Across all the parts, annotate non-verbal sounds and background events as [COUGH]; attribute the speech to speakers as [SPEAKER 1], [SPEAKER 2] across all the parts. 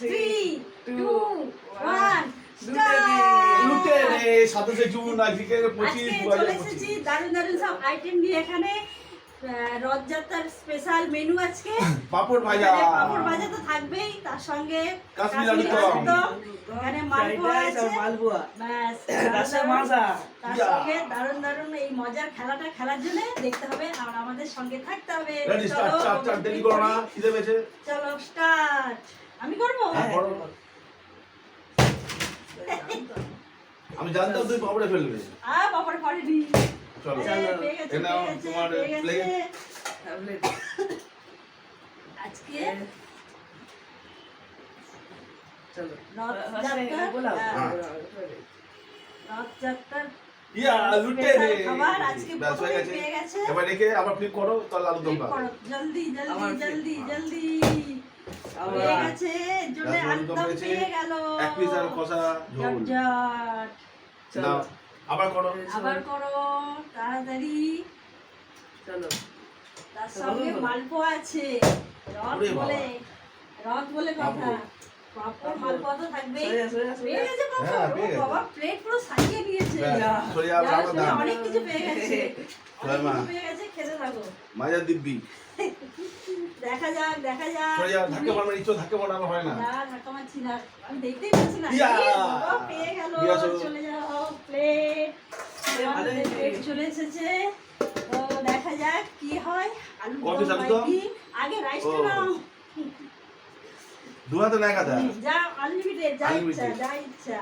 [SPEAKER 1] Three two one
[SPEAKER 2] সাতাশে জুন আজকে পঁচিশ
[SPEAKER 1] আজকে
[SPEAKER 2] দু হাজার
[SPEAKER 1] চলে এসেছি দারুণ দারুণ সব আইটেম নিয়ে এখানে। রথযাত্রার স্পেশাল মেনু আজকে। [LAUGHS]
[SPEAKER 2] পাপড় ভাজা।
[SPEAKER 1] পাঁপড় ভাজা তো থাকবেই তার সঙ্গে
[SPEAKER 2] কাশ্মীরি
[SPEAKER 1] এখানে মালপোয়া আছে।
[SPEAKER 3] মালপোয়া।
[SPEAKER 1] ব্যাস [LAUGHS] তার সঙ্গে দারুণ দারুণ এই মজার খেলাটা খেলার জন্য দেখতে হবে আর আমাদের সঙ্গে থাকতে হবে। চলো, চলো স্টার্ট আমি করব?
[SPEAKER 2] হ্যাঁ, আমি জানতাম তুই পাপড়ে ফেলবে।
[SPEAKER 1] আ পড়েনি
[SPEAKER 2] চলো তোমার
[SPEAKER 1] আজকে
[SPEAKER 3] চলো
[SPEAKER 1] রথযাত্রার
[SPEAKER 3] বলাও
[SPEAKER 1] হ্যাঁ, রথযাত্রার
[SPEAKER 2] ইয়া লুটে রে।
[SPEAKER 1] খাবার আজকে
[SPEAKER 2] ব্যাস হয়ে
[SPEAKER 1] প্রথমেই
[SPEAKER 2] গেছে।
[SPEAKER 1] পেয়ে গেছে।
[SPEAKER 2] এবার রেখে আবার ফ্লিপ করো তাহলে আলু দম
[SPEAKER 1] জলদি জলদি জলদি জলদি।
[SPEAKER 3] আবার।
[SPEAKER 1] পেয়ে গেছে জন্য
[SPEAKER 2] ব্যাস, আলুর দম
[SPEAKER 1] একদম পেয়ে গেল।
[SPEAKER 2] এক পিস আর কষা ঝোল।
[SPEAKER 3] চলো।
[SPEAKER 2] আবার করো
[SPEAKER 1] আবার করো তাড়াতাড়ি।
[SPEAKER 3] চলো।
[SPEAKER 1] তার সঙ্গে মালপোয়া আছে। রথ বলে রথ বলে কথা।
[SPEAKER 2] পাপড়
[SPEAKER 1] মালপোয়া তো থাকবেই।
[SPEAKER 3] সরে যা, সরে যা, সরে
[SPEAKER 1] পেয়ে গেছে পাপড়
[SPEAKER 2] পেয়ে
[SPEAKER 1] ও
[SPEAKER 2] গেছে।
[SPEAKER 1] বাবা প্লেট পুরো সাজিয়ে নিয়েছে
[SPEAKER 2] ব্যাস। সরে যাও
[SPEAKER 1] যার
[SPEAKER 2] আমরা
[SPEAKER 1] জন্য
[SPEAKER 2] দাম।
[SPEAKER 1] অনেক কিছু পেয়ে গেছে। অনেক কিছু পেয়ে গেছে খেতে থাকো।
[SPEAKER 2] দিব্যি। [LAUGHS]
[SPEAKER 1] দেখা যাক দেখা যাক।
[SPEAKER 2] সরে যাও ধাক্কা মারবে ইচ্ছো ধাক্কা মারানো হয় না।
[SPEAKER 1] না ধাক্কা মারছি না। আমি দেখতেই পাচ্ছি না। বাবা, পেয়ে গেল। চলে যাও প্লেট চলে এসেছে। তো দেখা যাক কি হয়। আলু। আগে রাইসটা নাও।
[SPEAKER 2] দু না
[SPEAKER 1] যা আনলিমিটেড যা ইচ্ছা যা ইচ্ছা।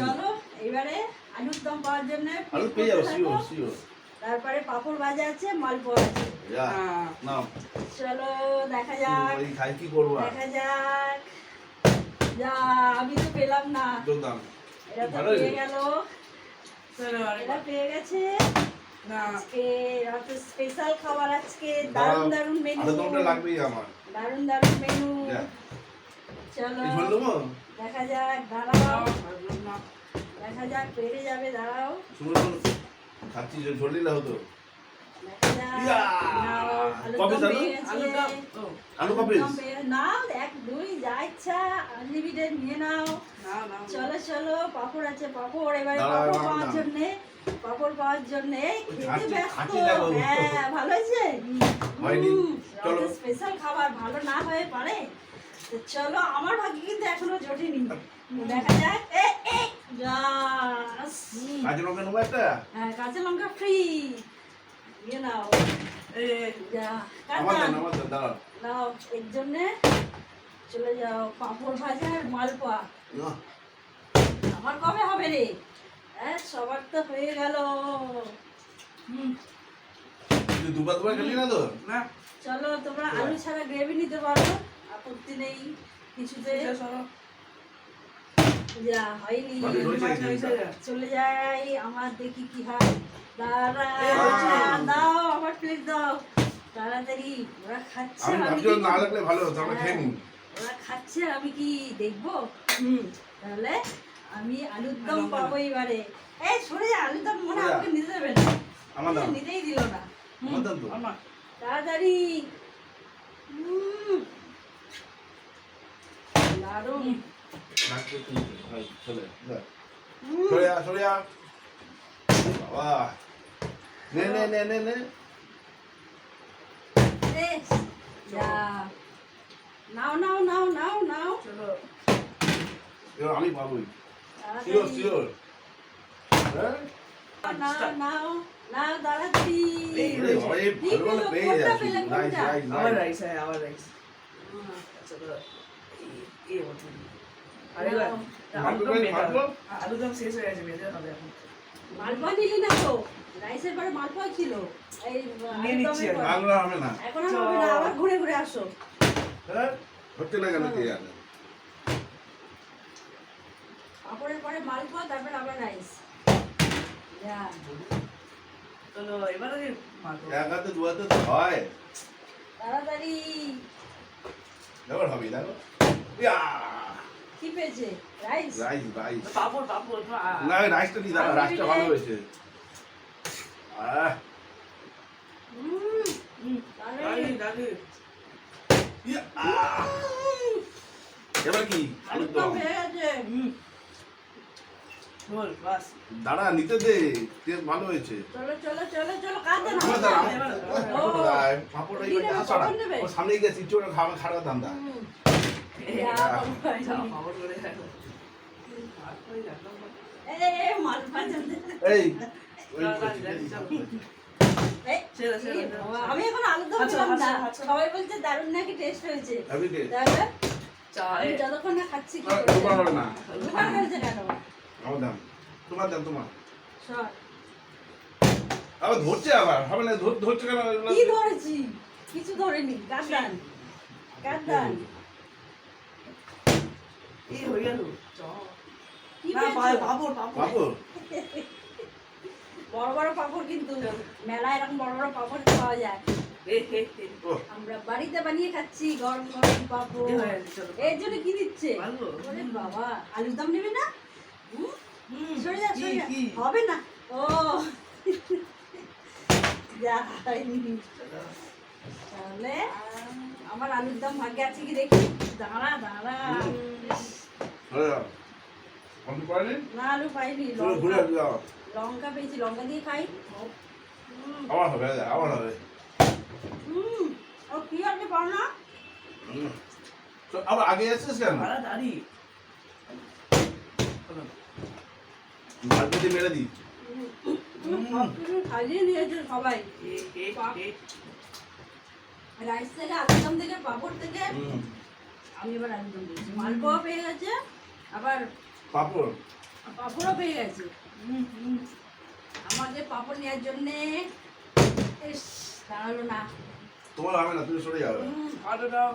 [SPEAKER 1] চলো এবারে আলুর দম পাওয়ার জন্য
[SPEAKER 2] আলু পেয়ে
[SPEAKER 1] তারপরে পাপড় ভাজা আছে মালপোয়া আছে। চলো দেখা যাক।
[SPEAKER 2] ওই খাই কি করব?
[SPEAKER 1] দেখা যাক। যা আমি তো পেলাম না। এরা তো পেয়ে। গেল।
[SPEAKER 3] চলো
[SPEAKER 1] পেয়ে গেছে।
[SPEAKER 3] না।
[SPEAKER 1] আজকে রাতে স্পেশাল খাবার আজকে। দারুণ। দারুণ মেনু
[SPEAKER 2] লাগবেই আমার।
[SPEAKER 1] দারুণ দারুণ মেনু চলো দেখা যাক দাঁড়াও। দেখা যাক পেরে যাবে দাঁড়াও।
[SPEAKER 2] খাচ্ছি হতো।
[SPEAKER 1] দেখা যাক।
[SPEAKER 2] কবে
[SPEAKER 1] গেছে।
[SPEAKER 3] ও,
[SPEAKER 2] আলু
[SPEAKER 1] পেয়ে- নাও এক দুই যা ইচ্ছা আনলিমিটেড নিয়ে নাও। চলো চলো পাপড় আছে পাপড়। এবারে পাপড় পাওয়ার জন্য পাপড় পাওয়ার জন্য খেতে ব্যস্ত। হ্যাঁ ভালো হয়েছে?
[SPEAKER 2] হয়নি। চলো।
[SPEAKER 1] স্পেশাল খাবার ভালো না হয়ে পারে। চলো আমার ভাগ্যে কিন্তু এখনও জোটেনি দেখা যাক। এ এ জাস
[SPEAKER 2] কাজে লঙ্কা নেব একটা?
[SPEAKER 1] হ্যাঁ কাঁচা লঙ্কা ফ্রি নিয়ে নাও।
[SPEAKER 2] আমার
[SPEAKER 1] কাঁচা
[SPEAKER 2] দেন আমার দেন দাঁড়াও
[SPEAKER 1] নাও এর জন্য চলে যাও পাঁপড় ভাজা আর মালপোয়া আমার কবে হবে রে? হ্যাঁ সবার তো হয়ে গেল। হুম।
[SPEAKER 2] দুবার দুবার খেলি না তো?
[SPEAKER 3] না,
[SPEAKER 1] চলো তোমরা আলু ছাড়া গ্রেভি নিতে পারো। আপত্তি নেই কিছুতে।
[SPEAKER 3] এটা
[SPEAKER 1] হয়নি। চলে যাই আমার দেখি কি হয়। দাঁড়া
[SPEAKER 2] আচ্ছা।
[SPEAKER 1] দাও আমার প্লেট দাও। তাড়াতাড়ি ওরা খাচ্ছে
[SPEAKER 2] আমি
[SPEAKER 1] আমি কি
[SPEAKER 2] না লাগলে ভালো হতো আমরা খেয়ে নিই।
[SPEAKER 1] ওরা খাচ্ছে আমি কি দেখব? হুম তাহলে আমি আলুর দম পাবো এবারে। এই সরে যা আলুর দম মনে হয়। আমাকে নিতে দেবে না। নিতেই দিল না। তাড়াতাড়ি। হুম। দারুণ।
[SPEAKER 2] সরে যা সরে যা বাবা নে নে নে নে নে।
[SPEAKER 1] নাও নাও নাও নাও নাও
[SPEAKER 3] চলো।
[SPEAKER 2] আমি পাবোই। শিওর শিওর হ্যাঁ
[SPEAKER 1] নাও নাও নাও
[SPEAKER 2] যাচ্ছি
[SPEAKER 1] পেলে
[SPEAKER 2] রাইস
[SPEAKER 3] হ্যাঁ আবার রাইস
[SPEAKER 1] হুম।
[SPEAKER 3] শেষ হয়ে গেছে ভেজে হবে এখন।
[SPEAKER 1] মালপোয়া নিলি না তো রাইসের পরে মালপোয়া ছিল। এই
[SPEAKER 3] নিয়ে নিচ্ছি
[SPEAKER 1] আলুর দমের পরে।
[SPEAKER 2] বাংলা হবে না।
[SPEAKER 1] এখন হবে না আবার ঘুরে ঘুরে আসো।
[SPEAKER 2] হ্যাঁ? হচ্ছে না কেন কে জানে
[SPEAKER 1] পাপড়ের পরে মালপোয়া তারপর আবার রাইস। যা।
[SPEAKER 3] চলো এবারে মালপোয়া।
[SPEAKER 2] এক হাতে তো হয়।
[SPEAKER 1] তাড়াতাড়ি।
[SPEAKER 2] এবার হবে দেখো। ইয়া!
[SPEAKER 1] কি পেয়েছে? রাইস
[SPEAKER 2] রাইস রাইস
[SPEAKER 3] পাপড় পাপড়
[SPEAKER 2] না রাইসটা দি দাঁড়া রাইসটা ভালো হয়েছে। আহ।
[SPEAKER 1] হুম, হুম,
[SPEAKER 3] দাদি
[SPEAKER 1] তাহলে
[SPEAKER 3] দাদি
[SPEAKER 2] ইয়া আহ। এবার কি? দম।
[SPEAKER 3] বল বাস
[SPEAKER 2] দাঁড়া নিতে দে টেস্ট ভালো হয়েছে
[SPEAKER 1] চলো চলো চলো চলো কাঁদে না।
[SPEAKER 2] পাপড় ও সামনে গেছি চোর খাবার খারাপ দাম দা
[SPEAKER 1] হুম।
[SPEAKER 3] এই,
[SPEAKER 1] যা
[SPEAKER 2] যা।
[SPEAKER 1] বাবা,
[SPEAKER 3] যা, খবর করে রাখো। আর কই রাখলাম না।
[SPEAKER 2] এই
[SPEAKER 3] ছেড়ে।
[SPEAKER 1] বাবা, আমি এখন আলুর দম
[SPEAKER 3] আচ্ছা,
[SPEAKER 1] না
[SPEAKER 3] আচ্ছা, আচ্ছা।
[SPEAKER 1] সবাই বলছে দারুণ নাকি টেস্ট হয়েছে যতক্ষণ না খাচ্ছি কি করবে?
[SPEAKER 2] না
[SPEAKER 1] কেন
[SPEAKER 2] আমার দাম। তোমার দাম তোমার। আবার ধরছে আবার। হবে না ধর- ধরছে কেন?
[SPEAKER 1] কি ধরেছি? কিছু ধরেনি। কাঁদান কাঁদান
[SPEAKER 3] এই হয়ে গেল। চ।
[SPEAKER 1] কি
[SPEAKER 3] না,
[SPEAKER 1] পেয়েছ?
[SPEAKER 3] পা- পাঁপড়, পাঁপড়।
[SPEAKER 2] পাপড়?
[SPEAKER 1] বড় বড় পাপড় কিন্তু মেলায় এরকম বড় বড় পাপড় পাওয়া যায়। আমরা বাড়িতে বানিয়ে খাচ্ছি গরম গরম পাপড়। এর জন্য কি দিচ্ছে? বাবা আলুর দম নেবে না? সরে যা সরে যা। হবে না। ও। যা তাহলে আমার আলুর দম ভাগ্যে আছে কি দেখি? দাঁড়া দাঁড়া। না আলু পাইনি লঙ্কা। পেয়েছি লঙ্কা দিয়ে খাই। হুম,
[SPEAKER 2] আবার হবে আবার হবে।
[SPEAKER 1] হুম। ও কি আছে পাও না।
[SPEAKER 2] আবার আগে আসছিস কেন?
[SPEAKER 3] তাড়াতাড়ি।
[SPEAKER 2] মালপতি মেরে দিই
[SPEAKER 1] হুম, সব কিছু খাইয়ে নিয়েছে সবাই
[SPEAKER 3] এ, এ, এ।
[SPEAKER 1] রাইস থেকে আলুর থেকে পাঁপড় থেকে আমি এবার আলুর দিয়েছি মালপোয়া পেয়ে গেছে আবার
[SPEAKER 2] পাপড়
[SPEAKER 1] পাঁপড়ও পেয়ে গেছে। আমাকে পাঁপড় নেওয়ার জন্যে দাঁড়াল না
[SPEAKER 2] তোমার হবে না তুমি সরে যাবে
[SPEAKER 1] হুম,
[SPEAKER 3] আরও দাও।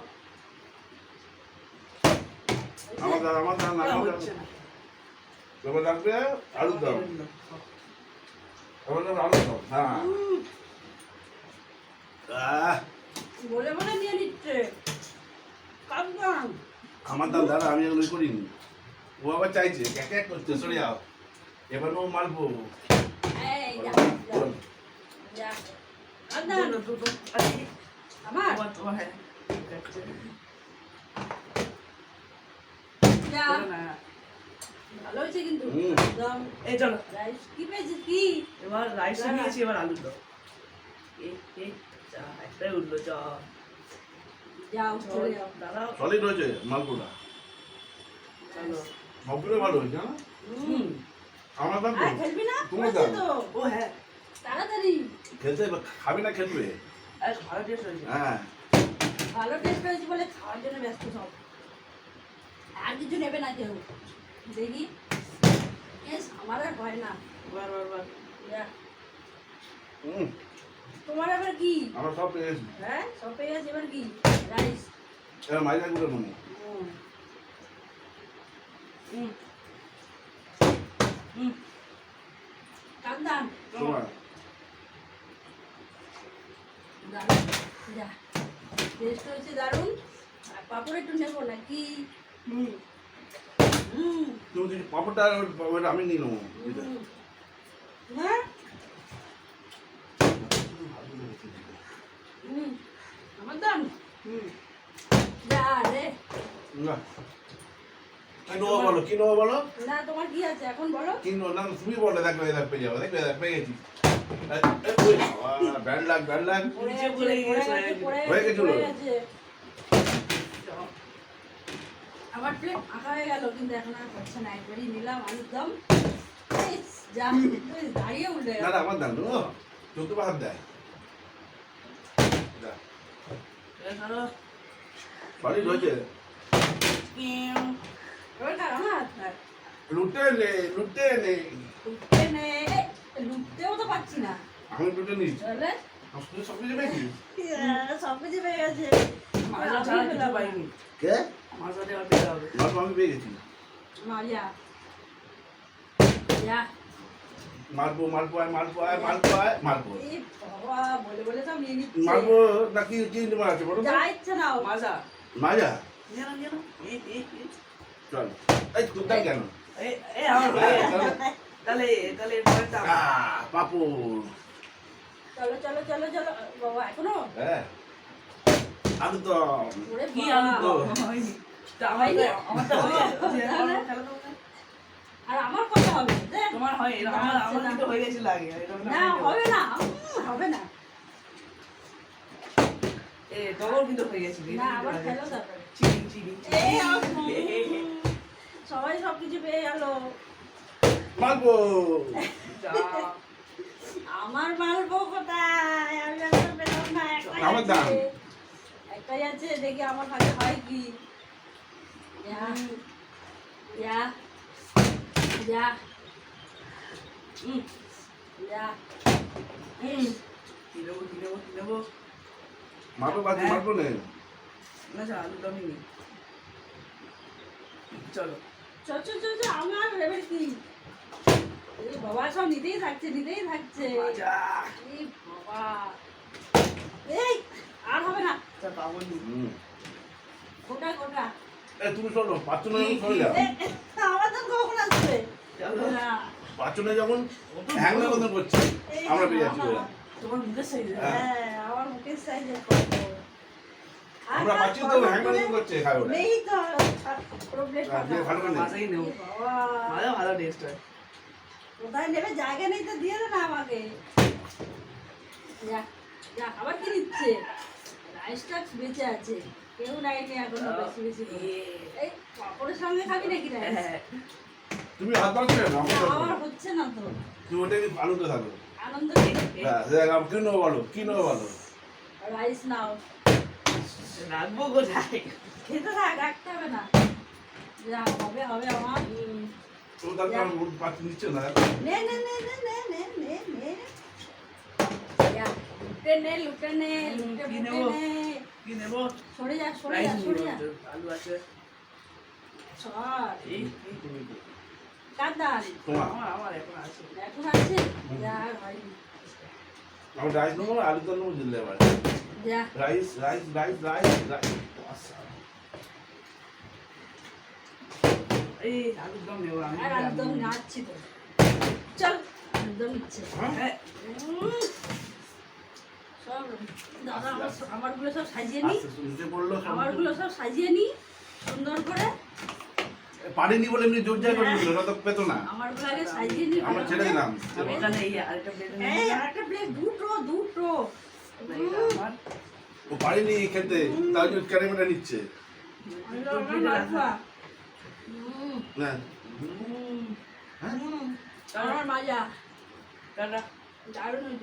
[SPEAKER 2] আমার আমার। তোমার লাগবে আলুর দাম আমার দাম আলুর দাম হ্যাঁ
[SPEAKER 1] বলে বলে নিয়ে নিচ্ছে।
[SPEAKER 2] আমার দাম দাদা আমি এগুলো করিনি। ও আবার চাইছে এক এক করতে সরে যাও এবার ও মারবো।
[SPEAKER 1] আমার।
[SPEAKER 3] হ্যাঁ।
[SPEAKER 1] ভালো হয়েছে কিন্তু। একদম।
[SPEAKER 3] এই চলো।
[SPEAKER 1] রাইস কি পেয়েছিস কি?
[SPEAKER 3] এবার রাইস
[SPEAKER 1] দাঁড়া।
[SPEAKER 3] নিয়েছি এবার আলুর দাও যা, একটাই উঠল চ
[SPEAKER 1] যাও চলে যাও।
[SPEAKER 3] দাঁড়াও।
[SPEAKER 2] সলিড হয়েছে মালপোড়া।
[SPEAKER 3] চলো।
[SPEAKER 2] সবগুলো ভালো হয়েছে না
[SPEAKER 1] হুম।
[SPEAKER 2] আমার দাম
[SPEAKER 1] খেলবি না?
[SPEAKER 2] তোমার দাম।
[SPEAKER 1] তো।
[SPEAKER 3] ও হ্যাঁ।
[SPEAKER 1] তাড়াতাড়ি।
[SPEAKER 2] খেলতে খাবে না খেলবে।
[SPEAKER 3] আরে ভালো টেস্ট হয়েছে।
[SPEAKER 2] হ্যাঁ।
[SPEAKER 1] ভালো টেস্ট হয়েছে বলে খাওয়ার জন্য ব্যস্ত সব। আর কিছু নেবে না কেউ। দেখি। এস আমার আর হয় না।
[SPEAKER 3] বার বার বার।
[SPEAKER 2] হুম।
[SPEAKER 1] তোমার আবার কি?
[SPEAKER 2] আমরা সব পেয়েছি
[SPEAKER 1] হ্যাঁ সব পেয়ে গেছে এবার কি? রাইস।
[SPEAKER 2] এবার মাইজা গুলো মনে
[SPEAKER 3] হুম। হুম।
[SPEAKER 1] কান্দান
[SPEAKER 2] তোমার।
[SPEAKER 1] দারুণ। যা। টেস্ট হয়েছে দারুণ। আর পাপড় একটু নেব নাকি?
[SPEAKER 3] হুম
[SPEAKER 1] হুম।
[SPEAKER 2] তুমি ওটা আমি নিয়ে
[SPEAKER 1] হ্যাঁ
[SPEAKER 2] বলো কি নেব বলো
[SPEAKER 1] না তোমার কি আছে এখন বলো
[SPEAKER 2] কি না তুমি বলো দেখবে দেখ পেয়ে যাব দেখবে দেখ পেয়ে গেছি ব্যান্ড লাগ ব্যান্ড লাগ হয়ে গেছিল?
[SPEAKER 1] আমার প্লেট ফাঁকা হয়ে গেল কিন্তু এখন আর হচ্ছে না একবারই নিলাম আলুর দম যা দাঁড়িয়ে উঠে
[SPEAKER 2] না আমার দাম তো দেয়।
[SPEAKER 1] হ্যাঁ।
[SPEAKER 2] লুটে নে লুটে নে
[SPEAKER 1] লুটতে নে লুটতেও তো পারছি না।
[SPEAKER 2] আমি লুটে নিচ্ছি সব কিছু পেয়েছিস?
[SPEAKER 1] সব কিছু পেয়ে গেছে। আমি
[SPEAKER 3] ছাড়া কিছু
[SPEAKER 1] পেলাম না।
[SPEAKER 3] পাইনি
[SPEAKER 2] কে
[SPEAKER 3] মাজা দেওয়া পেতে হবে।
[SPEAKER 2] মাছ আমি পেয়ে গেছি।
[SPEAKER 1] মা যা
[SPEAKER 2] মারবো মারবো আয় মারবো আয় মারবো আয় মারবো।
[SPEAKER 1] এ বাবা বলে বলে সব নিয়ে নিচ্ছে।
[SPEAKER 2] মারবো না কি কি আছে বলো তো?
[SPEAKER 1] যা ইচ্ছে নাও
[SPEAKER 3] মাজা
[SPEAKER 2] মাজা
[SPEAKER 3] নিয়ে নাও, নিয়ে নাও।
[SPEAKER 2] চল। এই তোর কেন?
[SPEAKER 3] এ, এ, আমার হয়ে তাহলে তাহলে পরেরটা আমার।
[SPEAKER 1] চলো চলো চলো চলো। বাবা এখনও?
[SPEAKER 2] হ্যাঁ। আলু দম
[SPEAKER 1] ওরে
[SPEAKER 3] কি
[SPEAKER 1] বাবা। [LAUGHS]
[SPEAKER 3] আমার তো- আমার তো হয়ে গেছে।
[SPEAKER 1] তাহলে?
[SPEAKER 3] আমার খেলা তো হবে।
[SPEAKER 1] আর আমার কথা হবে
[SPEAKER 3] তোমার হয় আমার আমার কিন্তু হয়ে গেছিল আগে
[SPEAKER 1] না হবে না হবে না।
[SPEAKER 3] এ তোমার কিন্তু হয়ে গেছিল
[SPEAKER 1] না আবার খেলো তারপরে।
[SPEAKER 3] চিড়ি চিড়ি
[SPEAKER 1] এই আমার উম, সবাই সব কিছু পেয়ে গেল।
[SPEAKER 2] মালবো
[SPEAKER 1] আমার মালবো কোথায়? আমি পেলাম না একটাই আছে। একটাই আছে দেখি আমার কাছে হয় কি। Yeah. Yeah. Yeah.
[SPEAKER 3] Mm. Yeah. Mm. Tirabo, tirabo, tirabo.
[SPEAKER 2] মারবো বাজি মারবো না
[SPEAKER 3] না যা আলু দমই নেই চলো
[SPEAKER 1] চল চল চল চল আমার এবার কি বাবা সব নিতেই থাকছে নিতেই থাকছে বাবা এই আর হবে না গোটা গোটা
[SPEAKER 2] তুমি শোনো পাঁচজনে
[SPEAKER 1] কখন আসবে? না।
[SPEAKER 2] পাঁচজনে যখন হ্যাংলা বন্ধ করছে আমরা পেয়ে যাচ্ছি
[SPEAKER 1] আমার-
[SPEAKER 2] ওরা।
[SPEAKER 3] তোমার মুখের সাইজে
[SPEAKER 1] হ্যাঁ। আমার মুখের সাইজে
[SPEAKER 2] আমরা পাচ্ছি তো হ্যাংলা বন্ধ করছে খাই ওরা।
[SPEAKER 1] নেই তো প্রবলেম
[SPEAKER 2] ভালো করে নেই।
[SPEAKER 3] মাসাই ভালো ভালো টেস্ট হয়।
[SPEAKER 1] কোথায় নেবে? জায়গা নেই তো দিয়ে দে না আমাকে। যা যা আবার কি নিচ্ছে রাইসটা বেঁচে আছে। কেউ নেয়নি এখনও বেশি বেশি এই পাপড়ের সঙ্গে খাবি নাকি
[SPEAKER 3] হ্যাঁ।
[SPEAKER 2] তুমি হাত বাড়ছো না আমার
[SPEAKER 1] না, হচ্ছে না তো।
[SPEAKER 2] তুমি আনন্দ থাকো
[SPEAKER 1] আনন্দ
[SPEAKER 2] হ্যাঁ দেখ আমি কি নেব বলো? কি নেব বলো?
[SPEAKER 1] রাইস নাও।
[SPEAKER 3] রাখব কোথায়?
[SPEAKER 1] খেতে থাক রাখতে হবে না। যা হবে হবে আমার।
[SPEAKER 2] তো নিচ্ছে না?
[SPEAKER 1] নে নে নে নে নে নে নে নে। যা, লুটে নে লুটে নে লুটে
[SPEAKER 3] কি নেব?
[SPEAKER 1] নে।
[SPEAKER 3] কি নেব?
[SPEAKER 1] সরে যা সরে যা সরে যা।
[SPEAKER 3] আলু আছে।
[SPEAKER 1] সর
[SPEAKER 3] এই এই তুমি
[SPEAKER 1] কার দান
[SPEAKER 2] তোমার।
[SPEAKER 3] আমার আমার এখন আছে।
[SPEAKER 1] এখন আছে? যা
[SPEAKER 2] আমি রাইস নেব আলু তো নেব দিল্লি আবার।
[SPEAKER 1] যা।
[SPEAKER 2] Rice rice rice rice rice.
[SPEAKER 3] এই আলুর দম নেব আমি।
[SPEAKER 1] আর একদম নাচছি তো। চল একদম ইচ্ছে
[SPEAKER 3] হ্যাঁ।
[SPEAKER 1] উম, সব দাদা আমার আমারগুলো সব সাজিয়ে নি।
[SPEAKER 2] সব।
[SPEAKER 1] আমারগুলো সব সাজিয়ে নি সুন্দর করে।
[SPEAKER 2] পারিনি বলে এমনি জোর জায় করে দিল তো পেতো না।
[SPEAKER 1] আমারগুলো আগে সাজিয়ে নি
[SPEAKER 2] আমরা ছেড়ে দিলাম।
[SPEAKER 3] আমি এখানে আরেকটা প্লেট
[SPEAKER 1] এই আরেকটা প্লেট দুটো দুটো।
[SPEAKER 3] আমার।
[SPEAKER 2] ও পারিনি খেতে তাই জন্য ক্যারেমেটা নিচ্ছে। না হ্যাঁ।
[SPEAKER 1] আমার মাজা। দারুণ